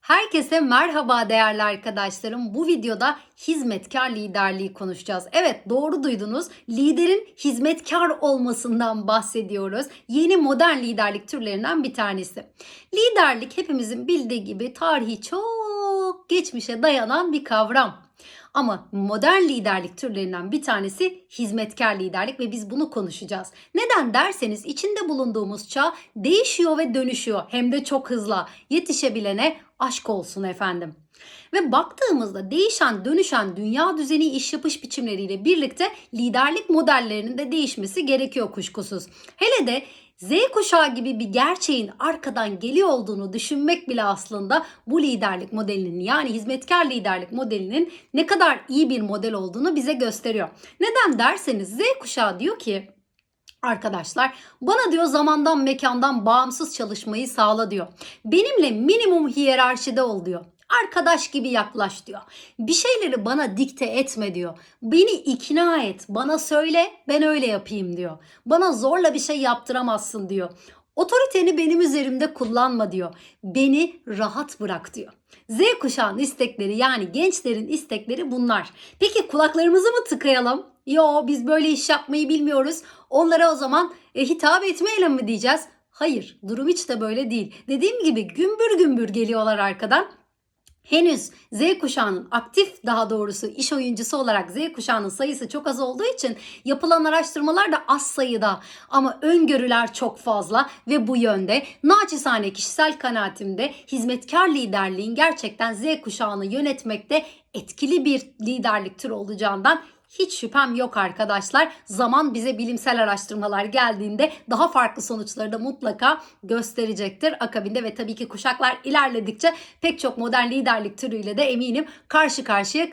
Herkese merhaba değerli arkadaşlarım. Bu videoda hizmetkar liderliği konuşacağız. Evet doğru duydunuz. Liderin hizmetkar olmasından bahsediyoruz. Yeni modern liderlik türlerinden bir tanesi. Liderlik hepimizin bildiği gibi tarihi çok geçmişe dayanan bir kavram. Ama modern liderlik türlerinden bir tanesi hizmetkar liderlik ve biz bunu konuşacağız. Neden derseniz içinde bulunduğumuz çağ değişiyor ve dönüşüyor. Hem de çok hızlı. Yetişebilene aşk olsun efendim. Ve baktığımızda değişen, dönüşen dünya düzeni iş yapış biçimleriyle birlikte liderlik modellerinin de değişmesi gerekiyor kuşkusuz. Hele de Z kuşağı gibi bir gerçeğin arkadan geliyor olduğunu düşünmek bile aslında bu liderlik modelinin yani hizmetkar liderlik modelinin ne kadar iyi bir model olduğunu bize gösteriyor. Neden derseniz Z kuşağı diyor ki Arkadaşlar bana diyor zamandan mekandan bağımsız çalışmayı sağla diyor. Benimle minimum hiyerarşide ol diyor. Arkadaş gibi yaklaş diyor. Bir şeyleri bana dikte etme diyor. Beni ikna et, bana söyle, ben öyle yapayım diyor. Bana zorla bir şey yaptıramazsın diyor. Otoriteni benim üzerimde kullanma diyor. Beni rahat bırak diyor. Z kuşağının istekleri yani gençlerin istekleri bunlar. Peki kulaklarımızı mı tıkayalım? Yo biz böyle iş yapmayı bilmiyoruz. Onlara o zaman e, hitap etmeyelim mi diyeceğiz? Hayır durum hiç de böyle değil. Dediğim gibi gümbür gümbür geliyorlar arkadan. Henüz Z kuşağının aktif daha doğrusu iş oyuncusu olarak Z kuşağının sayısı çok az olduğu için yapılan araştırmalar da az sayıda. Ama öngörüler çok fazla ve bu yönde naçizane kişisel kanaatimde hizmetkar liderliğin gerçekten Z kuşağını yönetmekte etkili bir liderlik türü olacağından hiç şüphem yok arkadaşlar. Zaman bize bilimsel araştırmalar geldiğinde daha farklı sonuçları da mutlaka gösterecektir akabinde ve tabii ki kuşaklar ilerledikçe pek çok modern liderlik türüyle de eminim karşı karşıya